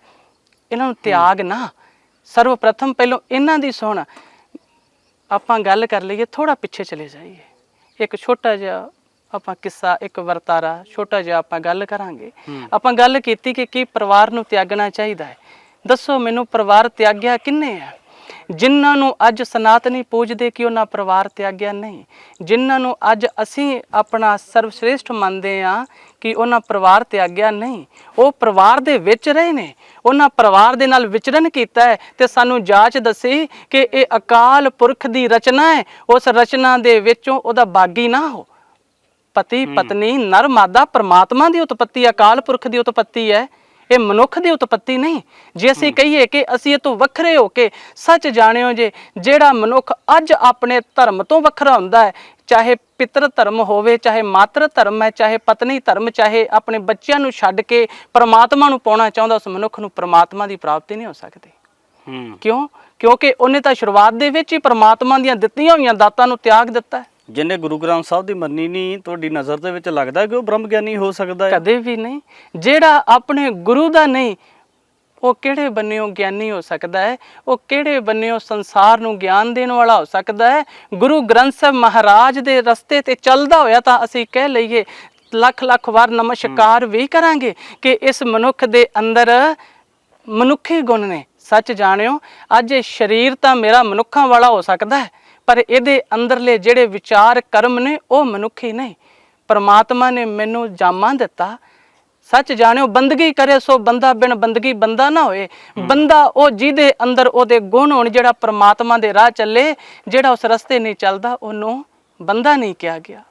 ਇਹਨਾਂ ਨੂੰ ਤਿਆਗ ਨਾ। ਸਰਵ ਪ੍ਰਥਮ ਪਹਿਲੋਂ ਇਹਨਾਂ ਦੀ ਸੁਣ। ਆਪਾਂ ਗੱਲ ਕਰ ਲਈਏ ਥੋੜਾ ਪਿੱਛੇ ਚਲੇ ਜਾਈਏ। ਇੱਕ ਛੋਟਾ ਜਿਹਾ ਆਪਾਂ ਕਿੱਸਾ ਇੱਕ ਵਰਤਾਰਾ ਛੋਟਾ ਜਿਹਾ ਆਪਾਂ ਗੱਲ ਕਰਾਂਗੇ। ਆਪਾਂ ਗੱਲ ਕੀਤੀ ਕਿ ਕੀ ਪਰਿਵਾਰ ਨੂੰ ਤਿਆਗਣਾ ਚਾਹੀਦਾ ਹੈ। ਦੱਸੋ ਮੈਨੂੰ ਪਰਿਵਾਰ ਤਿਆਗਿਆ ਕਿੰਨੇ ਆ? ਜਿਨ੍ਹਾਂ ਨੂੰ ਅੱਜ ਸਨਾਤਨੀ ਪੂਜਦੇ ਕਿ ਉਹਨਾਂ ਪਰਿਵਾਰ ਤਿਆਗਿਆ ਨਹੀਂ? ਜਿਨ੍ਹਾਂ ਨੂੰ ਅੱਜ ਅਸੀਂ ਆਪਣਾ ਸਰਵਸ਼੍ਰੇਸ਼ਟ ਮੰਨਦੇ ਆ ਕਿ ਉਹਨਾਂ ਪਰਿਵਾਰ ਤਿਆਗਿਆ ਨਹੀਂ। ਉਹ ਪਰਿਵਾਰ ਦੇ ਵਿੱਚ ਰਹੇ ਨੇ। ਉਹਨਾਂ ਪਰਿਵਾਰ ਦੇ ਨਾਲ ਵਿਚਰਨ ਕੀਤਾ ਹੈ ਤੇ ਸਾਨੂੰ ਜਾਂਚ ਦੱਸੀ ਕਿ ਇਹ ਅਕਾਲ ਪੁਰਖ ਦੀ ਰਚਨਾ ਹੈ। ਉਸ ਰਚਨਾ ਦੇ ਵਿੱਚੋਂ ਉਹਦਾ ਬਾਗੀ ਨਾ ਹੋ। ਪਤੀ ਪਤਨੀ ਨਰ ਮਾਦਾ ਪ੍ਰਮਾਤਮਾ ਦੀ ਉਤਪਤੀ ਅਕਾਲ ਪੁਰਖ ਦੀ ਉਤਪਤੀ ਹੈ। ਇਹ ਮਨੁੱਖ ਦੀ ਉਤਪਤੀ ਨਹੀਂ। ਜੇ ਅਸੀਂ ਕਹੀਏ ਕਿ ਅਸੀਂ ਇਹ ਤੋਂ ਵੱਖਰੇ ਹੋ ਕੇ ਸੱਚ ਜਾਣਿਓ ਜੇ ਜਿਹੜਾ ਮਨੁੱਖ ਅੱਜ ਆਪਣੇ ਧਰਮ ਤੋਂ ਵੱਖਰਾ ਹੁੰਦਾ ਹੈ ਚਾਹੇ ਪਿਤਰ ਧਰਮ ਹੋਵੇ ਚਾਹੇ ਮਾਤਰ ਧਰਮ ਹੈ ਚਾਹੇ ਪਤਨੀ ਧਰਮ ਚਾਹੇ ਆਪਣੇ ਬੱਚਿਆਂ ਨੂੰ ਛੱਡ ਕੇ ਪ੍ਰਮਾਤਮਾ ਨੂੰ ਪਾਉਣਾ ਚਾਹੁੰਦਾ ਉਸ ਮਨੁੱਖ ਨੂੰ ਪ੍ਰਮਾਤਮਾ ਦੀ ਪ੍ਰਾਪਤੀ ਨਹੀਂ ਹੋ ਸਕਦੀ। ਹੂੰ। ਕਿਉਂ? ਕਿਉਂਕਿ ਉਹਨੇ ਤਾਂ ਸ਼ੁਰੂਆਤ ਦੇ ਵਿੱਚ ਹੀ ਪ੍ਰਮਾਤਮਾ ਦੀਆਂ ਦਿੱਤੀਆਂ ਹੋਈਆਂ ਦਾਤਾਂ ਨੂੰ ਤਿਆਗ ਦਿੱਤਾ ਹੈ। ਜਿਹਨੇ ਗੁਰੂ ਗ੍ਰੰਥ ਸਾਹਿਬ ਦੀ ਮੰਨੀ ਨਹੀਂ ਤੁਹਾਡੀ ਨਜ਼ਰ ਦੇ ਵਿੱਚ ਲੱਗਦਾ ਕਿ ਉਹ ਬ੍ਰਹਮ ਗਿਆਨੀ ਹੋ ਸਕਦਾ ਹੈ? ਕਦੇ ਵੀ ਨਹੀਂ। ਜਿਹੜਾ ਆਪਣੇ ਗੁਰੂ ਦਾ ਨਹੀਂ ਉਹ ਕਿਹੜੇ ਬੰਨਿਓ ਗਿਆਨੀ ਹੋ ਸਕਦਾ ਹੈ? ਉਹ ਕਿਹੜੇ ਬੰਨਿਓ ਸੰਸਾਰ ਨੂੰ ਗਿਆਨ ਦੇਣ ਵਾਲਾ ਹੋ ਸਕਦਾ ਹੈ? ਗੁਰੂ ਗ੍ਰੰਥ ਸਾਹਿਬ ਮਹਾਰਾਜ ਦੇ ਰਸਤੇ ਤੇ ਚੱਲਦਾ ਹੋਇਆ ਤਾਂ ਅਸੀਂ ਕਹਿ ਲਈਏ ਲੱਖ ਲੱਖ ਵਾਰ ਨਮਸਕਾਰ ਵੀ ਕਰਾਂਗੇ ਕਿ ਇਸ ਮਨੁੱਖ ਦੇ ਅੰਦਰ ਮਨੁੱਖੀ ਗੁਣ ਨੇ ਸੱਚ ਜਾਣਿਓ। ਅੱਜ ਇਹ ਸਰੀਰ ਤਾਂ ਮੇਰਾ ਮਨੁੱਖਾਂ ਵਾਲਾ ਹੋ ਸਕਦਾ ਹੈ ਪਰ ਇਹਦੇ ਅੰਦਰਲੇ ਜਿਹੜੇ ਵਿਚਾਰ ਕਰਮ ਨੇ ਉਹ ਮਨੁੱਖੀ ਨਹੀਂ। ਪਰਮਾਤਮਾ ਨੇ ਮੈਨੂੰ ਜਾਮਾ ਦਿੱਤਾ। ਸੱਚ ਜਾਣਿਓ ਬੰਦਗੀ ਕਰੇ ਸੋ ਬੰਦਾ ਬਿਨ ਬੰਦਗੀ ਬੰਦਾ ਨਾ ਹੋਏ। ਬੰਦਾ ਉਹ ਜਿਹਦੇ ਅੰਦਰ ਉਹਦੇ ਗੁਣ ਹੋਣ ਜਿਹੜਾ ਪ੍ਰਮਾਤਮਾ ਦੇ ਰਾਹ ਚੱਲੇ ਜਿਹੜਾ ਉਸ ਰਸਤੇ ਨਹੀਂ ਚੱਲਦਾ ਉਹਨੂੰ ਬੰਦਾ ਨਹੀਂ ਕਿਹਾ ਗਿਆ।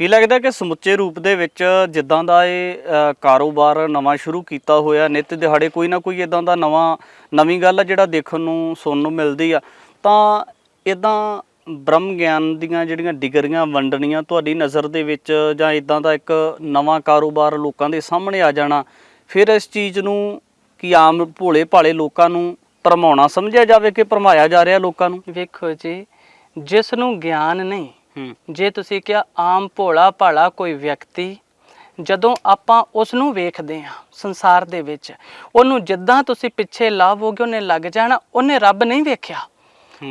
ਕੀ ਲੱਗਦਾ ਕਿ ਸਮੁੱਚੇ ਰੂਪ ਦੇ ਵਿੱਚ ਜਿੱਦਾਂ ਦਾ ਇਹ ਕਾਰੋਬਾਰ ਨਵਾਂ ਸ਼ੁਰੂ ਕੀਤਾ ਹੋਇਆ ਨਿਤ ਦਿਹਾੜੇ ਕੋਈ ਨਾ ਕੋਈ ਇਦਾਂ ਦਾ ਨਵਾਂ ਨਵੀਂ ਗੱਲ ਆ ਜਿਹੜਾ ਦੇਖਣ ਨੂੰ ਸੁਣਨ ਨੂੰ ਮਿਲਦੀ ਆ। ਤਾਂ ਇਦਾਂ ਬ੍ਰਹਮ ਗਿਆਨ ਦੀਆਂ ਜਿਹੜੀਆਂ ਡਿਗਰੀਆਂ ਵੰਡਣੀਆਂ ਤੁਹਾਡੀ ਨਜ਼ਰ ਦੇ ਵਿੱਚ ਜਾਂ ਇਦਾਂ ਦਾ ਇੱਕ ਨਵਾਂ ਕਾਰੋਬਾਰ ਲੋਕਾਂ ਦੇ ਸਾਹਮਣੇ ਆ ਜਾਣਾ ਫਿਰ ਇਸ ਚੀਜ਼ ਨੂੰ ਕੀ ਆਮ ਭੋਲੇ ਭਾਲੇ ਲੋਕਾਂ ਨੂੰ ਭਰਮਾਉਣਾ ਸਮਝਿਆ ਜਾਵੇ ਕਿ ਭਰਮਾਇਆ ਜਾ ਰਿਹਾ ਲੋਕਾਂ ਨੂੰ? ਵੇਖੋ ਜੀ ਜਿਸ ਨੂੰ ਗਿਆਨ ਨਹੀਂ ਜੇ ਤੁਸੀਂ ਕਿਹਾ ਆਮ ਭੋਲਾ ਭਾਲਾ ਕੋਈ ਵਿਅਕਤੀ ਜਦੋਂ ਆਪਾਂ ਉਸ ਨੂੰ ਵੇਖਦੇ ਹਾਂ ਸੰਸਾਰ ਦੇ ਵਿੱਚ ਉਹਨੂੰ ਜਿੱਦਾਂ ਤੁਸੀਂ ਪਿੱਛੇ ਲਾਵੋਗੇ ਉਹਨੇ ਲੱਗ ਜਾਣਾ ਉਹਨੇ ਰੱਬ ਨਹੀਂ ਵੇਖਿਆ।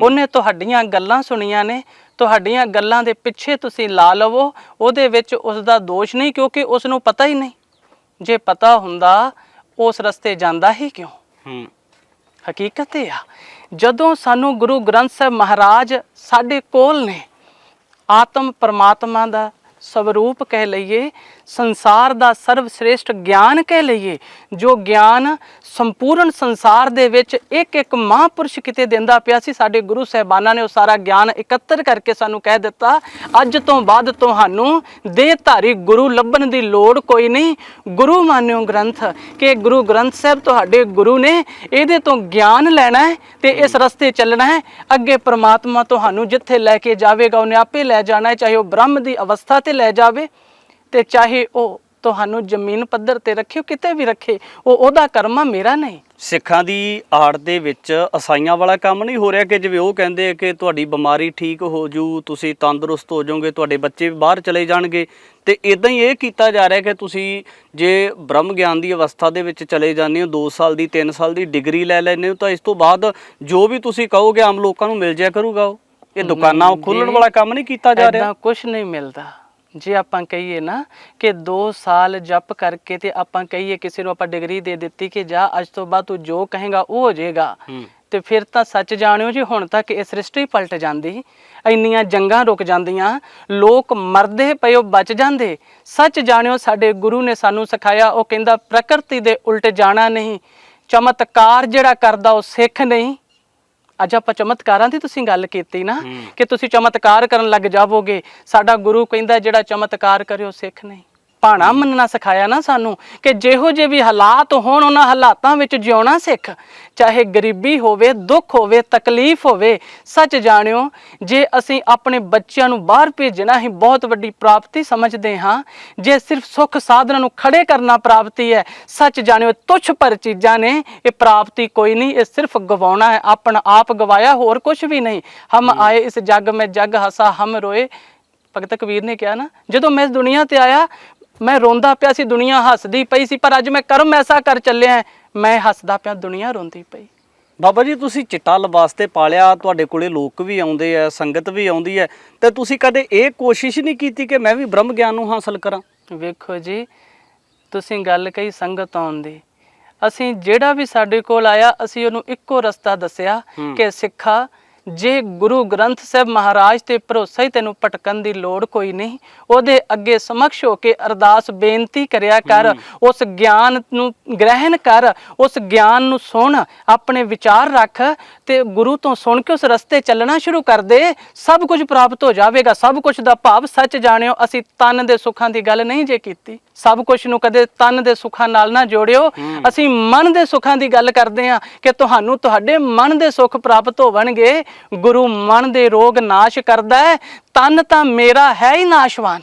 ਉਹਨੇ ਤੁਹਾਡੀਆਂ ਗੱਲਾਂ ਸੁਣੀਆਂ ਨੇ ਤੁਹਾਡੀਆਂ ਗੱਲਾਂ ਦੇ ਪਿੱਛੇ ਤੁਸੀਂ ਲਾ ਲਵੋ ਉਹਦੇ ਵਿੱਚ ਉਸ ਦਾ ਦੋਸ਼ ਨਹੀਂ ਕਿਉਂਕਿ ਉਸ ਨੂੰ ਪਤਾ ਹੀ ਨਹੀਂ। ਜੇ ਪਤਾ ਹੁੰਦਾ ਉਸ ਰਸਤੇ ਜਾਂਦਾ ਹੀ ਕਿਉਂ? ਹੂੰ। ਹਕੀਕਤ ਇਹ ਆ ਜਦੋਂ ਸਾਨੂੰ ਗੁਰੂ ਗ੍ਰੰਥ ਸਾਹਿਬ ਮਹਾਰਾਜ ਸਾਡੇ ਕੋਲ ਨੇ ਆਤਮ ਪਰਮਾਤਮਾ ਦਾ ਸਵਰੂਪ ਕਹਿ ਲਈਏ ਸੰਸਾਰ ਦਾ ਸਰਵ ਸ੍ਰੇਸ਼ਟ ਗਿਆਨ ਕਹਿ ਲਈਏ ਜੋ ਗਿਆਨ ਸੰਪੂਰਨ ਸੰਸਾਰ ਦੇ ਵਿੱਚ ਇੱਕ ਇੱਕ ਮਹਾਂਪੁਰਸ਼ ਕਿਤੇ ਦਿੰਦਾ ਪਿਆ ਸੀ ਸਾਡੇ ਗੁਰੂ ਸਾਹਿਬਾਨਾਂ ਨੇ ਉਹ ਸਾਰਾ ਗਿਆਨ ਇਕੱਤਰ ਕਰਕੇ ਸਾਨੂੰ ਕਹਿ ਦਿੱਤਾ ਅੱਜ ਤੋਂ ਬਾਅਦ ਤੁਹਾਨੂੰ ਦੇਹਧਾਰੀ ਗੁਰੂ ਲੱਭਣ ਦੀ ਲੋੜ ਕੋਈ ਨਹੀਂ ਗੁਰੂ ਮਾਨਿਓ ਗ੍ਰੰਥ ਕਿ ਗੁਰੂ ਗ੍ਰੰਥ ਸਾਹਿਬ ਤੁਹਾਡੇ ਗੁਰੂ ਨੇ ਇਹਦੇ ਤੋਂ ਗਿਆਨ ਲੈਣਾ ਹੈ ਤੇ ਇਸ ਰਸਤੇ ਚੱਲਣਾ ਹੈ ਅੱਗੇ ਪ੍ਰਮਾਤਮਾ ਤੁਹਾਨੂੰ ਜਿੱਥੇ ਲੈ ਕੇ ਜਾਵੇਗਾ ਉਹਨੇ ਆਪੇ ਲੈ ਜਾਣਾ ਹੈ ਚਾਹੇ ਉਹ ਬ੍ਰਹਮ ਦੀ ਅਵਸਥਾ ਤੇ ਲੈ ਜਾਵੇ ਤੇ ਚਾਹੇ ਉਹ ਤੁਹਾਨੂੰ ਜ਼ਮੀਨ ਪੱਧਰ ਤੇ ਰੱਖਿਓ ਕਿਤੇ ਵੀ ਰੱਖੇ ਉਹ ਉਹਦਾ ਕਰਮ ਮੇਰਾ ਨਹੀਂ। ਸਿੱਖਾਂ ਦੀ ਆੜ ਦੇ ਵਿੱਚ ਅਸਾਈਆਂ ਵਾਲਾ ਕੰਮ ਨਹੀਂ ਹੋ ਰਿਹਾ ਕਿ ਜਿਵੇਂ ਉਹ ਕਹਿੰਦੇ ਕਿ ਤੁਹਾਡੀ ਬਿਮਾਰੀ ਠੀਕ ਹੋ ਜੂ ਤੁਸੀਂ ਤੰਦਰੁਸਤ ਹੋ ਜਾਓਗੇ ਤੁਹਾਡੇ ਬੱਚੇ ਵੀ ਬਾਹਰ ਚਲੇ ਜਾਣਗੇ। ਤੇ ਇਦਾਂ ਹੀ ਇਹ ਕੀਤਾ ਜਾ ਰਿਹਾ ਕਿ ਤੁਸੀਂ ਜੇ ਬ੍ਰਹਮ ਗਿਆਨ ਦੀ ਅਵਸਥਾ ਦੇ ਵਿੱਚ ਚਲੇ ਜਾਂਦੇ ਹੋ 2 ਸਾਲ ਦੀ 3 ਸਾਲ ਦੀ ਡਿਗਰੀ ਲੈ ਲੈਂਦੇ ਹੋ ਤਾਂ ਇਸ ਤੋਂ ਬਾਅਦ ਜੋ ਵੀ ਤੁਸੀਂ ਕਹੋਗੇ ਆਮ ਲੋਕਾਂ ਨੂੰ ਮਿਲ ਜਾਇਆ ਕਰੂਗਾ ਉਹ। ਇਹ ਦੁਕਾਨਾਂ ਖੋਲਣ ਵਾਲਾ ਕੰਮ ਨਹੀਂ ਕੀਤਾ ਜਾ ਰਿਹਾ। ਕੁਝ ਨਹੀਂ ਮਿਲਦਾ। ਜੇ ਆਪਾਂ ਕਹੀਏ ਨਾ ਕਿ 2 ਸਾਲ ਜਪ ਕਰਕੇ ਤੇ ਆਪਾਂ ਕਹੀਏ ਕਿਸੇ ਨੂੰ ਆਪਾਂ ਡਿਗਰੀ ਦੇ ਦਿੱਤੀ ਕਿ ਜਾ ਅੱਜ ਤੋਂ ਬਾਅਦ ਤੂੰ ਜੋ ਕਹੇਗਾ ਉਹ ਹੋ ਜਾਏਗਾ। ਤੇ ਫਿਰ ਤਾਂ ਸੱਚ ਜਾਣਿਓ ਜੀ ਹੁਣ ਤੱਕ ਇਹ ਸ੍ਰਿਸ਼ਟੀ ਪਲਟ ਜਾਂਦੀ ਇੰਨੀਆਂ ਜੰਗਾਂ ਰੁਕ ਜਾਂਦੀਆਂ ਲੋਕ ਮਰਦੇ ਪਏ ਉਹ ਬਚ ਜਾਂਦੇ। ਸੱਚ ਜਾਣਿਓ ਸਾਡੇ ਗੁਰੂ ਨੇ ਸਾਨੂੰ ਸਿਖਾਇਆ ਉਹ ਕਹਿੰਦਾ ਪ੍ਰਕਿਰਤੀ ਦੇ ਉਲਟ ਜਾਣਾ ਨਹੀਂ। ਚਮਤਕਾਰ ਜਿਹੜਾ ਕਰਦਾ ਉਹ ਸਿੱਖ ਨਹੀਂ। ਅੱਜ ਆਪਾਂ ਚਮਤਕਾਰਾਂ ਦੀ ਤੁਸੀਂ ਗੱਲ ਕੀਤੀ ਨਾ। ਕਿ ਤੁਸੀਂ ਚਮਤਕਾਰ ਕਰਨ ਲੱਗ ਜਾਵੋਗੇ ਸਾਡਾ ਗੁਰੂ ਕਹਿੰਦਾ ਜਿਹੜਾ ਚਮਤਕਾਰ ਕਰੇ ਉਹ ਸਿੱਖ ਨਹੀਂ ਭਾਣਾ ਮੰਨਣਾ ਸਿਖਾਇਆ ਨਾ ਸਾਨੂੰ ਕਿ ਜਿਹੋ ਜਿਹੇ ਵੀ ਹਾਲਾਤ ਹੋਣ ਉਹਨਾਂ ਹਾਲਾਤਾਂ ਵਿੱਚ ਜਿਉਣਾ ਸਿੱਖ। ਚਾਹੇ ਗਰੀਬੀ ਹੋਵੇ ਦੁੱਖ ਹੋਵੇ ਤਕਲੀਫ ਹੋਵੇ ਸੱਚ ਜਾਣਿਓ ਜੇ ਅਸੀਂ ਆਪਣੇ ਬੱਚਿਆਂ ਨੂੰ ਬਾਹਰ ਭੇਜਣਾ ਹੀ ਬਹੁਤ ਵੱਡੀ ਪ੍ਰਾਪਤੀ ਸਮਝਦੇ ਹਾਂ ਜੇ ਸਿਰਫ ਸੁੱਖ ਸਾਧਨਾਂ ਨੂੰ ਖੜੇ ਕਰਨਾ ਪ੍ਰਾਪਤੀ ਹੈ ਸੱਚ ਜਾਣਿਓ ਤੁੱਛ ਪਰ ਚੀਜ਼ਾਂ ਨੇ ਇਹ ਪ੍ਰਾਪਤੀ ਕੋਈ ਨਹੀਂ ਇਹ ਸਿਰਫ ਗਵਾਉਣਾ ਹੈ। ਆਪਣਾ ਆਪ ਗਵਾਇਆ ਹੋਰ ਕੁਝ ਵੀ ਨਹੀਂ। ਹਮ। ਆਏ ਇਸ ਜੱਗ ਮੈਂ ਜੱਗ ਹਸਾ ਹਮ ਰੋਏ। ਭਗਤ ਕਬੀਰ ਨੇ ਕਿਹਾ ਨਾ ਜਦੋਂ ਮੈਂ ਇਸ ਦੁਨੀਆ ਤੇ ਆਇਆ ਮੈਂ ਰੋਂਦਾ ਪਿਆ ਸੀ ਦੁਨੀਆ ਹੱਸਦੀ ਪਈ ਸੀ ਪਰ ਅੱਜ ਮੈਂ ਕਰਮ ਐਸਾ ਕਰ ਚੱਲਿਆ ਮੈਂ ਹੱਸਦਾ ਪਿਆ ਦੁਨੀਆ ਰੋਂਦੀ ਪਈ। ਬਾਬਾ ਜੀ ਤੁਸੀਂ ਚਿੱਟਾ ਲਿਬਾਸ ਤੇ ਪਾਲਿਆ ਤੁਹਾਡੇ ਕੋਲੇ ਲੋਕ ਵੀ ਆਉਂਦੇ ਆ ਸੰਗਤ ਵੀ ਆਉਂਦੀ ਹੈ ਤੇ ਤੁਸੀਂ ਕਦੇ ਇਹ ਕੋਸ਼ਿਸ਼ ਨਹੀਂ ਕੀਤੀ ਕਿ ਮੈਂ ਵੀ ਬ੍ਰਹਮ ਗਿਆਨ ਨੂੰ ਹਾਸਲ ਕਰਾਂ? ਵੇਖੋ ਜੀ ਤੁਸੀਂ ਗੱਲ ਕਹੀ ਸੰਗਤ ਆਉਣ ਦੀ। ਅਸੀਂ ਜਿਹੜਾ ਵੀ ਸਾਡੇ ਕੋਲ ਆਇਆ ਅਸੀਂ ਉਹਨੂੰ ਇੱਕੋ ਰਸਤਾ ਦੱਸਿਆ। ਕਿ ਸਿੱਖਾ ਜੇ ਗੁਰੂ ਗ੍ਰੰਥ ਸਾਹਿਬ ਮਹਾਰਾਜ ਤੇ ਭਰੋਸਾ ਹੀ ਤੈਨੂੰ ਭਟਕਣ ਦੀ ਲੋੜ ਕੋਈ ਨਹੀਂ ਉਹਦੇ ਅੱਗੇ ਸਮਕਸ਼ ਹੋ ਕੇ ਅਰਦਾਸ ਬੇਨਤੀ ਕਰਿਆ ਕਰ ਉਸ ਗਿਆਨ ਨੂੰ ਗ੍ਰਹਿਣ ਕਰ ਉਸ ਗਿਆਨ ਨੂੰ ਸੁਣ ਆਪਣੇ ਵਿਚਾਰ ਰੱਖ ਤੇ ਗੁਰੂ ਤੋਂ ਸੁਣ ਕੇ ਉਸ ਰਸਤੇ ਚੱਲਣਾ ਸ਼ੁਰੂ ਕਰ ਦੇ ਸਭ ਕੁਝ ਪ੍ਰਾਪਤ ਹੋ ਜਾਵੇਗਾ ਸਭ ਕੁਝ ਦਾ ਭਾਵ ਸੱਚ ਜਾਣਿਓ ਅਸੀਂ ਤਨ ਦੇ ਸੁੱਖਾਂ ਦੀ ਗੱਲ ਨਹੀਂ ਜੇ ਕੀਤੀ। ਸਭ ਕੁਝ ਨੂੰ ਕਦੇ ਤਨ ਦੇ ਸੁੱਖਾਂ ਨਾਲ ਨਾ ਜੋੜਿਓ ਅਸੀਂ ਮਨ ਦੇ ਸੁੱਖਾਂ ਦੀ ਗੱਲ ਕਰਦੇ ਹਾਂ ਕਿ ਤੁਹਾਨੂੰ ਤੁਹਾਡੇ ਮਨ ਦੇ ਸੁੱਖ ਪ੍ਰਾਪਤ ਹੋਵਣਗੇ ਗੁਰੂ ਮਨ ਦੇ ਰੋਗ ਨਾਸ਼ ਕਰਦਾ ਹੈ ਤਨ ਤਾਂ ਮੇਰਾ ਹੈ ਹੀ ਨਾਸ਼ਵਾਨ।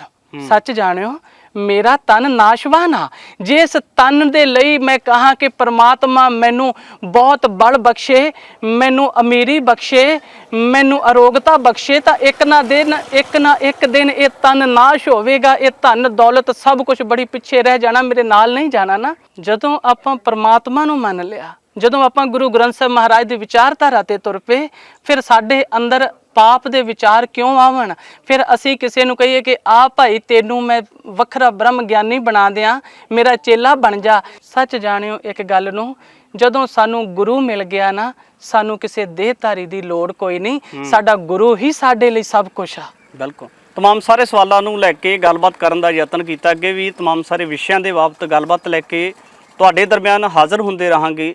ਸੱਚ ਜਾਣਿਓ ਮੇਰਾ ਤਨ ਨਾਸ਼ਵਾਨ ਆ। ਜੇ ਇਸ ਤਨ ਦੇ ਲਈ ਮੈਂ ਕਹਾਂ ਕਿ ਪ੍ਰਮਾਤਮਾ ਮੈਨੂੰ ਬਹੁਤ ਬਲ ਬਖਸ਼ੇ ਮੈਨੂੰ ਅਮੀਰੀ ਬਖਸ਼ੇ ਮੈਨੂੰ ਅਰੋਗਤਾ ਬਖਸ਼ੇ ਤਾਂ ਇੱਕ ਨਾ ਦਿਨ ਇੱਕ ਨਾ ਇੱਕ ਦਿਨ ਇਹ ਤਨ ਨਾਸ਼ ਹੋਵੇਗਾ ਇਹ ਧਨ ਦੌਲਤ ਸਭ ਕੁਝ ਬੜੀ ਪਿੱਛੇ ਰਹਿ ਜਾਣਾ ਮੇਰੇ ਨਾਲ ਨਹੀਂ ਜਾਣਾ ਨਾ। ਜਦੋਂ ਆਪਾਂ ਪ੍ਰਮਾਤਮਾ ਨੂੰ ਮੰਨ ਲਿਆ ਜਦੋਂ ਆਪਾਂ ਗੁਰੂ ਗ੍ਰੰਥ ਸਾਹਿਬ ਮਹਾਰਾਜ ਦੀ ਵਿਚਾਰਧਾਰਾ ਤੇ ਤੁਰ ਪਏ ਫਿਰ ਸਾਡੇ ਅੰਦਰ ਪਾਪ ਦੇ ਵਿਚਾਰ ਕਿਉਂ ਆਵਣ? ਫਿਰ ਅਸੀਂ ਕਿਸੇ ਨੂੰ ਕਹੀਏ ਕਿ ਆ ਭਾਈ ਤੈਨੂੰ ਮੈਂ ਵੱਖਰਾ ਬ੍ਰਹਮ ਗਿਆਨੀ ਬਣਾ ਦਿਆਂ ਮੇਰਾ ਚੇਲਾ ਬਣ ਜਾ। ਸੱਚ ਜਾਣਿਓ ਇੱਕ ਗੱਲ ਨੂੰ ਜਦੋਂ ਸਾਨੂੰ ਗੁਰੂ ਮਿਲ ਗਿਆ ਨਾ ਸਾਨੂੰ ਕਿਸੇ ਦੇਹਧਾਰੀ ਦੀ ਲੋੜ ਕੋਈ ਨਹੀਂ। ਸਾਡਾ ਗੁਰੂ ਹੀ ਸਾਡੇ ਲਈ ਸਭ ਕੁਝ ਆ। ਬਿਲਕੁਲ। ਤਮਾਮ ਸਾਰੇ ਸਵਾਲਾਂ ਨੂੰ ਲੈ ਕੇ ਗੱਲਬਾਤ ਕਰਨ ਦਾ ਯਤਨ ਕੀਤਾ ਅੱਗੇ ਵੀ ਤਮਾਮ ਸਾਰੇ ਵਿਸ਼ਿਆਂ ਦੇ ਬਾਬਤ ਗੱਲਬਾਤ ਲੈ ਕੇ ਤੁਹਾਡੇ ਦਰਮਿਆਨ ਹਾਜ਼ਰ ਹੁੰਦੇ ਰਹਾਂਗੇ।